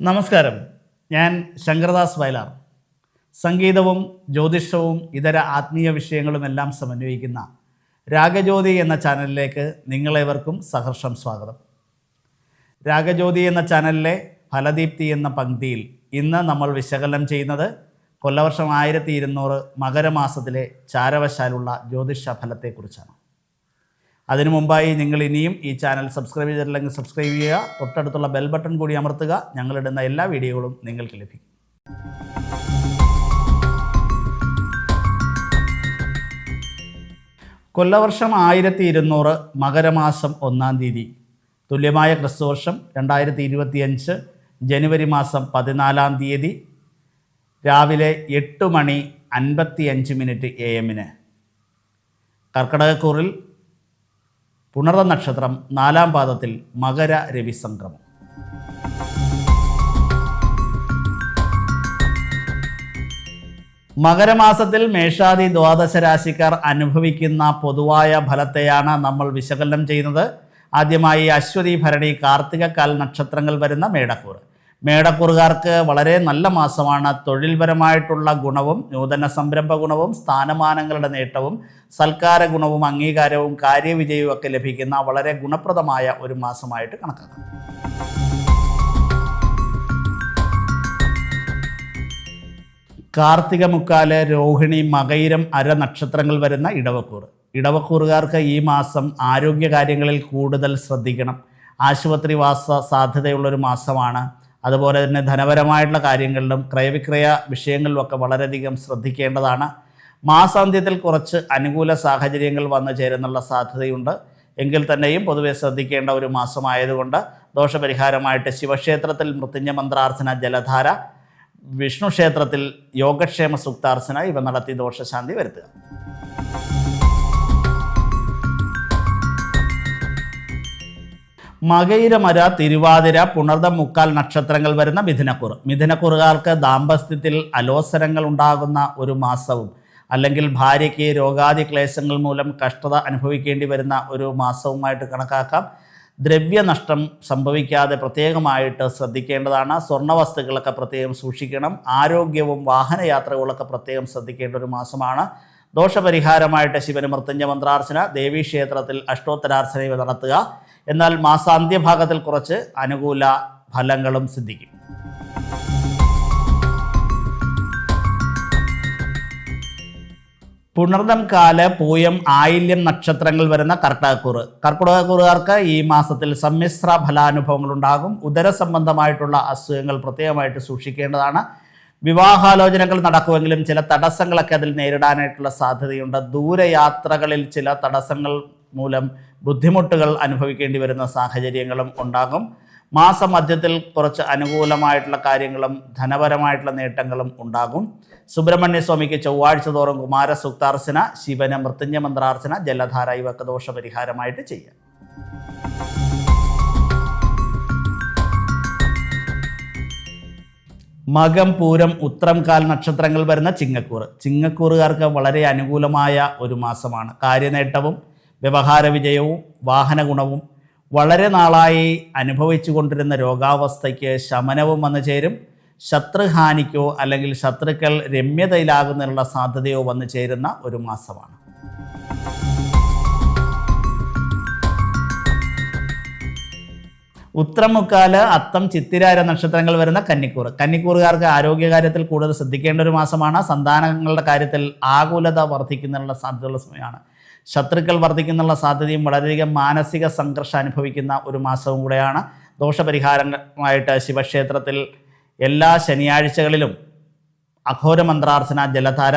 നമസ്കാരം. ഞാൻ ശങ്കരദാസ് വയലാർ. സംഗീതവും ജ്യോതിഷവും ഇതര ആത്മീയ വിഷയങ്ങളുമെല്ലാം സമന്വയിക്കുന്ന രാഗജ്യോതി എന്ന ചാനലിലേക്ക് നിങ്ങളേവർക്കും സഹർഷം സ്വാഗതം. രാഗജ്യോതി എന്ന ചാനലിലെ ഫലദീപ്തി എന്ന പങ്ക്തിയിൽ ഇന്ന് നമ്മൾ വിശകലനം ചെയ്യുന്നത് കൊല്ലവർഷം ആയിരത്തി ഇരുന്നൂറ് മകരമാസത്തിലെ ചാരവശാലുള്ള ജ്യോതിഷ ഫലത്തെക്കുറിച്ചാണ് അതിനു മുമ്പായി നിങ്ങൾ ഇനിയും ഈ ചാനൽ സബ്സ്ക്രൈബ് ചെയ്തിട്ടില്ലെങ്കിൽ സബ്സ്ക്രൈബ് ചെയ്യുക. തൊട്ടടുത്തുള്ള ബെൽ ബട്ടൺ കൂടി അമർത്തുക. ഞങ്ങളിടുന്ന എല്ലാ വീഡിയോകളും നിങ്ങൾക്ക് ലഭിക്കും. കൊല്ലവർഷം ആയിരത്തി ഇരുന്നൂറ് മകരമാസം ഒന്നാം തീയതി. തുല്യമായ ക്രിസ്തുവർഷം രണ്ടായിരത്തി ഇരുപത്തിയഞ്ച് ജനുവരി മാസം പതിനാലാം തീയതി രാവിലെ എട്ട് മണി അൻപത്തി അഞ്ച് മിനിറ്റ് എ എമ്മിന്. കർക്കിടകക്കൂറിൽ പുണർത നക്ഷത്രം നാലാം പാദത്തിൽ മകര രവി സംക്രമം. മകരമാസത്തിൽ മേഷാദി ദ്വാദശ രാശിക്കാർ അനുഭവിക്കുന്ന പൊതുവായ ഫലത്തെയാണ് നമ്മൾ വിശകലനം ചെയ്യുന്നത്. ആദ്യമായി അശ്വതി ഭരണി കാർത്തിക കാൽ നക്ഷത്രങ്ങൾ വരുന്ന മേടക്കൂർ മേടക്കൂറുകാർക്ക് വളരെ നല്ല മാസമാണ്. തൊഴിൽപരമായിട്ടുള്ള ഗുണവും നൂതന സംരംഭ ഗുണവും സ്ഥാനമാനങ്ങളുടെ നേട്ടവും സൽക്കാര ഗുണവും അംഗീകാരവും കാര്യവിജയവും ഒക്കെ ലഭിക്കുന്ന വളരെ ഗുണപ്രദമായ ഒരു മാസമായിട്ട് കണക്കാക്കാം. കാർത്തിക മുക്കാൽ രോഹിണി മകയിരം അര നക്ഷത്രങ്ങൾ വരുന്ന ഇടവക്കൂർ. ഇടവക്കൂറുകാർക്ക് ഈ മാസം ആരോഗ്യകാര്യങ്ങളിൽ കൂടുതൽ ശ്രദ്ധിക്കണം. ആശുപത്രിവാസ സാധ്യതയുള്ളൊരു മാസമാണ്. അതുപോലെ തന്നെ ധനപരമായിട്ടുള്ള കാര്യങ്ങളിലും ക്രയവിക്രയ വിഷയങ്ങളിലുമൊക്കെ വളരെയധികം ശ്രദ്ധിക്കേണ്ടതാണ്. മാസാന്ത്യത്തിൽ കുറച്ച് അനുകൂല സാഹചര്യങ്ങൾ വന്നു ചേരുന്നുള്ള സാധ്യതയുണ്ട്. എങ്കിൽ തന്നെയും പൊതുവെ ശ്രദ്ധിക്കേണ്ട ഒരു മാസമായതുകൊണ്ട് ദോഷപരിഹാരമായിട്ട് ശിവക്ഷേത്രത്തിൽ മൃത്യുഞ്ജ മന്ത്രാർച്ചന ജലധാര വിഷ്ണു ക്ഷേത്രത്തിൽ യോഗക്ഷേമ സൂക്താർച്ചന ഇവ നടത്തി ദോഷശാന്തി വരുത്തുക. മകയിരമര തിരുവാതിര പുണർദം മുക്കാൽ നക്ഷത്രങ്ങൾ വരുന്ന മിഥുനക്കുറ്. മിഥുനക്കുറുകാർക്ക് ദാമ്പത്യത്തിൽ അലോസരങ്ങൾ ഉണ്ടാകുന്ന ഒരു മാസവും അല്ലെങ്കിൽ ഭാര്യയ്ക്ക് രോഗാദി ക്ലേശങ്ങൾ മൂലം കഷ്ടത അനുഭവിക്കേണ്ടി വരുന്ന ഒരു മാസവുമായിട്ട് കണക്കാക്കാം. ദ്രവ്യനഷ്ടം സംഭവിക്കാതെ പ്രത്യേകമായിട്ട് ശ്രദ്ധിക്കേണ്ടതാണ്. സ്വർണ വസ്തുക്കളൊക്കെ പ്രത്യേകം സൂക്ഷിക്കണം. ആരോഗ്യവും വാഹനയാത്രകളൊക്കെ പ്രത്യേകം ശ്രദ്ധിക്കേണ്ട ഒരു മാസമാണ്. ദോഷപരിഹാരമായിട്ട് ശിവന് മൃത്യുഞ്ജ മന്ത്രാർച്ചന ദേവീക്ഷേത്രത്തിൽ അഷ്ടോത്തരാർച്ചന ഇവ നടത്തുക. എന്നാൽ മാസാന്ത്യഭാഗത്തിൽ കുറച്ച് അനുകൂല ഫലങ്ങളും സിദ്ധിക്കും. പുണർദം കാല പൂയം ആയില്യം നക്ഷത്രങ്ങൾ വരുന്ന കർക്കിടകക്കൂറ് കർക്കിടകക്കൂറുകാർക്ക് ഈ മാസത്തിൽ സമ്മിശ്ര ഫലാനുഭവങ്ങൾ ഉണ്ടാകും ഉദര സംബന്ധമായിട്ടുള്ള അസുഖങ്ങൾ പ്രത്യേകമായിട്ട് സൂക്ഷിക്കേണ്ടതാണ്. വിവാഹാലോചനകൾ നടക്കുമെങ്കിലും ചില തടസ്സങ്ങളൊക്കെ അതിൽ നേരിടാനായിട്ടുള്ള സാധ്യതയുണ്ട്. ദൂരയാത്രകളിൽ ചില തടസ്സങ്ങൾ മൂലം ബുദ്ധിമുട്ടുകൾ അനുഭവിക്കേണ്ടി വരുന്ന സാഹചര്യങ്ങളും ഉണ്ടാകും. മാസമധ്യത്തിൽ കുറച്ച് അനുകൂലമായിട്ടുള്ള കാര്യങ്ങളും ധനപരമായിട്ടുള്ള നേട്ടങ്ങളും ഉണ്ടാകും. സുബ്രഹ്മണ്യ സ്വാമിക്ക് ചൊവ്വാഴ്ച തോറും കുമാരസുക്താർച്ചന ശിവന് മൃത്യുഞ്ജ മന്ത്രാർച്ചന ജലധാര ഇവക്ക് ദോഷപരിഹാരമായിട്ട് ചെയ്യാം. മകം പൂരം ഉത്രം കാൽ നക്ഷത്രങ്ങൾ വരുന്ന ചിങ്ങക്കൂറ്. ചിങ്ങക്കൂറുകാർക്ക് വളരെ അനുകൂലമായ ഒരു മാസമാണ്. കാര്യനേട്ടവും വ്യവഹാര വിജയവും വാഹന ഗുണവും വളരെ നാളായി അനുഭവിച്ചു കൊണ്ടിരുന്ന രോഗാവസ്ഥയ്ക്ക് ശമനവും വന്നു ചേരും. ശത്രുഹാനിക്കോ അല്ലെങ്കിൽ ശത്രുക്കൾ രമ്യതയിലാകുന്നതിനുള്ള സാധ്യതയോ വന്നു ചേരുന്ന ഒരു മാസമാണ്. ഉത്രമുക്കാൽ അത്തം ചിത്തിരാര നക്ഷത്രങ്ങൾ വരുന്ന കന്നിക്കൂർ കന്നിക്കൂറുകാർക്ക് ആരോഗ്യകാര്യത്തിൽ കൂടുതൽ ശ്രദ്ധിക്കേണ്ട ഒരു മാസമാണ്. സന്താനങ്ങളുടെ കാര്യത്തിൽ ആകുലത വർദ്ധിക്കുന്നതിനുള്ള സാധ്യതയുള്ള സമയമാണ്. ശത്രുക്കൾ വർദ്ധിക്കുന്നുള്ള സാധ്യതയും വളരെയധികം മാനസിക സംഘർഷം അനുഭവിക്കുന്ന ഒരു മാസവും കൂടെയാണ്. ദോഷപരിഹാരമായിട്ട് ശിവക്ഷേത്രത്തിൽ എല്ലാ ശനിയാഴ്ചകളിലും അഘോര മന്ത്രാർച്ചന ജലധാര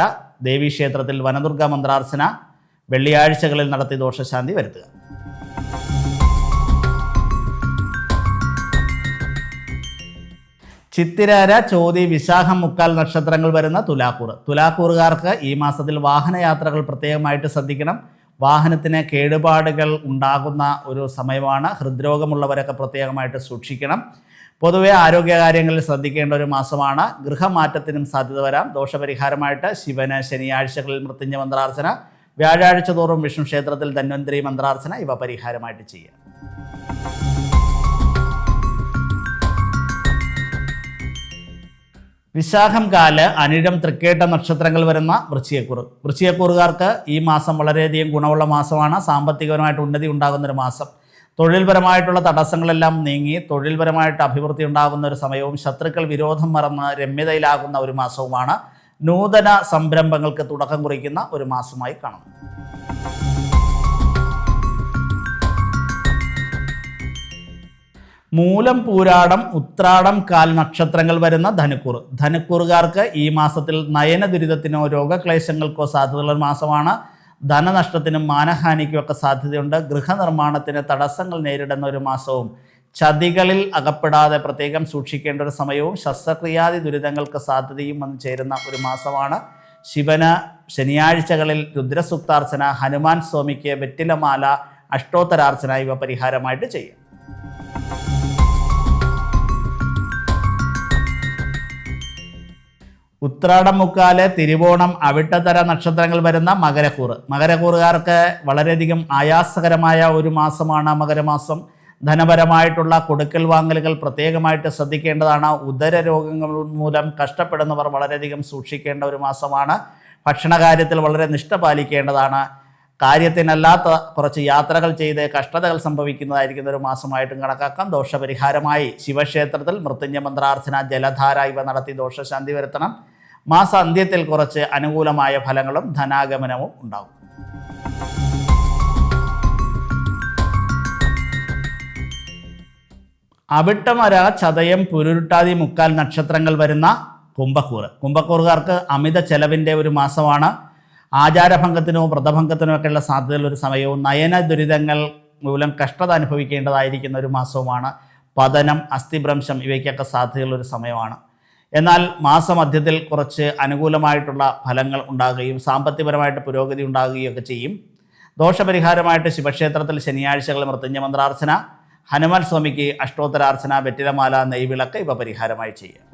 ദേവീക്ഷേത്രത്തിൽ വനദുർഗ മന്ത്രാർച്ചന വെള്ളിയാഴ്ചകളിൽ നടത്തി ദോഷശാന്തി വരുത്തുക. ചിത്തിരാര ചോതി വിശാഖം മുക്കാൽ നക്ഷത്രങ്ങൾ വരുന്ന തുലാക്കൂർ. തുലാക്കൂറുകാർക്ക് ഈ മാസത്തിൽ വാഹനയാത്രകൾ പ്രത്യേകമായിട്ട് ശ്രദ്ധിക്കണം. വാഹനത്തിന് കേടുപാടുകൾ ഉണ്ടാകുന്ന ഒരു സമയമാണ്. ഹൃദ്രോഗമുള്ളവരൊക്കെ പ്രത്യേകമായിട്ട് സൂക്ഷിക്കണം. പൊതുവെ ആരോഗ്യകാര്യങ്ങളിൽ ശ്രദ്ധിക്കേണ്ട ഒരു മാസമാണ്. ഗൃഹമാറ്റത്തിനും സാധ്യത വരാം. ദോഷപരിഹാരമായിട്ട് ശിവന് ശനിയാഴ്ചകളിൽ മൃത്യുഞ്ജ മന്ത്രാർച്ചന വ്യാഴാഴ്ച തോറും വിഷ്ണു ക്ഷേത്രത്തിൽ ധന്വന്തരി മന്ത്രാർച്ചന ഇവ പരിഹാരമായിട്ട് ചെയ്യുക വിശാഖം കാൽ അനിഴം തൃക്കേട്ട നക്ഷത്രങ്ങൾ വരുന്ന വൃശ്ചികക്കൂറ്. വൃശ്ചിയക്കൂറുകാർക്ക് ഈ മാസം വളരെയധികം ഗുണമുള്ള മാസമാണ്. സാമ്പത്തികപരമായിട്ട് ഉന്നതി ഉണ്ടാകുന്ന ഒരു മാസം. തൊഴിൽപരമായിട്ടുള്ള തടസ്സങ്ങളെല്ലാം നീങ്ങി തൊഴിൽപരമായിട്ട് അഭിവൃദ്ധി ഉണ്ടാകുന്ന ഒരു സമയവും ശത്രുക്കൾ വിരോധം മറന്ന് രമ്യതയിലാകുന്ന ഒരു മാസവുമാണ്. നൂതന സംരംഭങ്ങൾക്ക് തുടക്കം കുറിക്കുന്ന ഒരു മാസമായി കാണുന്നു. മൂലം പൂരാടം ഉത്രാടം കാൽ നക്ഷത്രങ്ങൾ വരുന്ന ധനുക്കൂർ ധനുക്കൂറുകാർക്ക് ഈ മാസത്തിൽ നയന ദുരിതത്തിനോ രോഗക്ലേശങ്ങൾക്കോ സാധ്യതയുള്ള മാസമാണ്. ധനനഷ്ടത്തിനും മാനഹാനിക്കും ഒക്കെ സാധ്യതയുണ്ട്. ഗൃഹനിർമ്മാണത്തിന് തടസ്സങ്ങൾ നേരിടുന്ന ഒരു മാസവും ചതികളിൽ അകപ്പെടാതെ പ്രത്യേകം സൂക്ഷിക്കേണ്ട ഒരു സമയവും ശസ്ത്രക്രിയാദി ദുരിതങ്ങൾക്ക് സാധ്യതയും വന്നു ചേരുന്ന ഒരു മാസമാണ്. ശിവന് ശനിയാഴ്ചകളിൽ രുദ്രസുക്താർച്ചന ഹനുമാൻ സ്വാമിക്ക് വെറ്റിലമാല അഷ്ടോത്തരാർച്ചന ഇവ പരിഹാരമായിട്ട് ചെയ്യും. ഉത്രാടം മുക്കാൽ തിരുവോണം അവിട്ടതര നക്ഷത്രങ്ങൾ വരുന്ന മകരക്കൂറ്. മകരക്കൂറുകാർക്ക് വളരെയധികം ആയാസകരമായ ഒരു മാസമാണ് മകരമാസം. ധനപരമായിട്ടുള്ള കൊടുക്കൽ വാങ്ങലുകൾ പ്രത്യേകമായിട്ട് ശ്രദ്ധിക്കേണ്ടതാണ്. ഉദര രോഗങ്ങൾ മൂലം കഷ്ടപ്പെടുന്നവർ വളരെയധികം സൂക്ഷിക്കേണ്ട ഒരു മാസമാണ്. ഭക്ഷണകാര്യത്തിൽ വളരെ നിഷ്ഠ പാലിക്കേണ്ടതാണ്. കാര്യത്തിനല്ലാത്ത കുറച്ച് യാത്രകൾ ചെയ്ത് കഷ്ടതകൾ സംഭവിക്കുന്നതായിരിക്കുന്ന ഒരു മാസമായിട്ടും കണക്കാക്കാം. ദോഷപരിഹാരമായി ശിവക്ഷേത്രത്തിൽ മൃത്യുഞ്ജ മന്ത്രാർച്ചന ജലധാര ഇവ നടത്തി ദോഷശാന്തി വരുത്തണം. മാസാന്ത്യത്തിൽ കുറച്ച് അനുകൂലമായ ഫലങ്ങളും ധനാഗമനവും ഉണ്ടാകും. അവിട്ടമര ചതയം പുരുരുട്ടാതി മുക്കാൽ നക്ഷത്രങ്ങൾ വരുന്ന കുംഭക്കൂറ്. കുംഭക്കൂറുകാർക്ക് അമിത ചെലവിന്റെ ഒരു മാസമാണ്. ആചാരഭംഗത്തിനോ വ്രതഭംഗത്തിനോ ഒക്കെയുള്ള സാധ്യതയുള്ള ഒരു സമയവും നയന ദുരിതങ്ങൾ മൂലം കഷ്ടത അനുഭവിക്കേണ്ടതായിരിക്കുന്ന ഒരു മാസവുമാണ്. പതനം അസ്ഥിഭ്രംശം ഇവയ്ക്കൊക്കെ സാധ്യതയുള്ള ഒരു സമയമാണ്. എന്നാൽ മാസമധ്യത്തിൽ കുറച്ച് അനുകൂലമായിട്ടുള്ള ഫലങ്ങൾ ഉണ്ടാകുകയും സാമ്പത്തികപരമായിട്ട് പുരോഗതി ഉണ്ടാകുകയും ഒക്കെ ചെയ്യും. ദോഷപരിഹാരമായിട്ട് ശിവക്ഷേത്രത്തിൽ ശനിയാഴ്ചകൾ മൃത്യുഞ്ജ മന്ത്രാർച്ചന ഹനുമാൻ സ്വാമിക്ക് അഷ്ടോത്തരാർച്ചന വെറ്റിലമാല നെയ്വിളക്ക് ഇവ പരിഹാരമായി ചെയ്യുക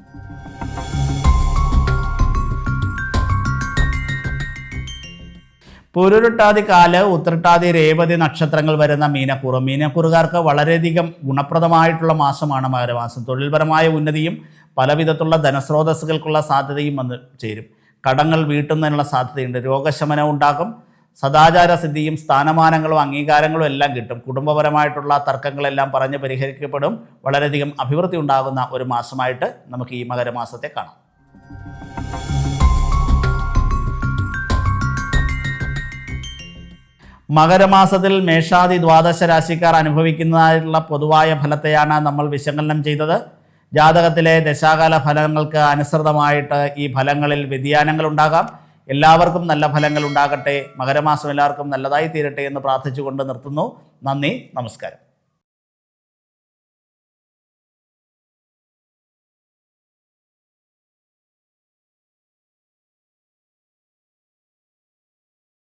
പുരുരുട്ടാതി കാൽ ഉത്രട്ടാതി രേവതി നക്ഷത്രങ്ങൾ വരുന്ന മീനക്കൂറ്. മീനക്കൂറുകാർക്ക് വളരെയധികം ഗുണപ്രദമായിട്ടുള്ള മാസമാണ് മകരമാസം. തൊഴിൽപരമായ ഉന്നതിയും പലവിധത്തിലുള്ള ധനസ്രോതസ്സുകൾക്കുള്ള സാധ്യതയും വന്ന് ചേരും. കടങ്ങൾ വീട്ടുന്നതിനുള്ള സാധ്യതയുണ്ട്. രോഗശമനം ഉണ്ടാകും. സദാചാര സിദ്ധിയും സ്ഥാനമാനങ്ങളും അംഗീകാരങ്ങളും എല്ലാം കിട്ടും. കുടുംബപരമായിട്ടുള്ള തർക്കങ്ങളെല്ലാം പറഞ്ഞ് പരിഹരിക്കപ്പെടും. വളരെയധികം അഭിവൃദ്ധി ഉണ്ടാകുന്ന ഒരു മാസമായിട്ട് നമുക്ക് ഈ മകരമാസത്തെ കാണാം. മകരമാസത്തിൽ മേഷാദി ദ്വാദശ രാശിക്കാർ അനുഭവിക്കുന്നതായിട്ടുള്ള പൊതുവായ ഫലത്തെയാണ് നമ്മൾ വിശകലനം ചെയ്തത്. ജാതകത്തിലെ ദശാകാല ഫലങ്ങൾക്ക് അനുസൃതമായിട്ട് ഈ ഫലങ്ങളിൽ വ്യതിയാനങ്ങൾ ഉണ്ടാകാം. എല്ലാവർക്കും നല്ല ഫലങ്ങൾ ഉണ്ടാകട്ടെ. മകരമാസം എല്ലാവർക്കും നല്ലതായി തീരട്ടെ എന്ന് പ്രാർത്ഥിച്ചുകൊണ്ട് നിർത്തുന്നു. നന്ദി നമസ്കാരം.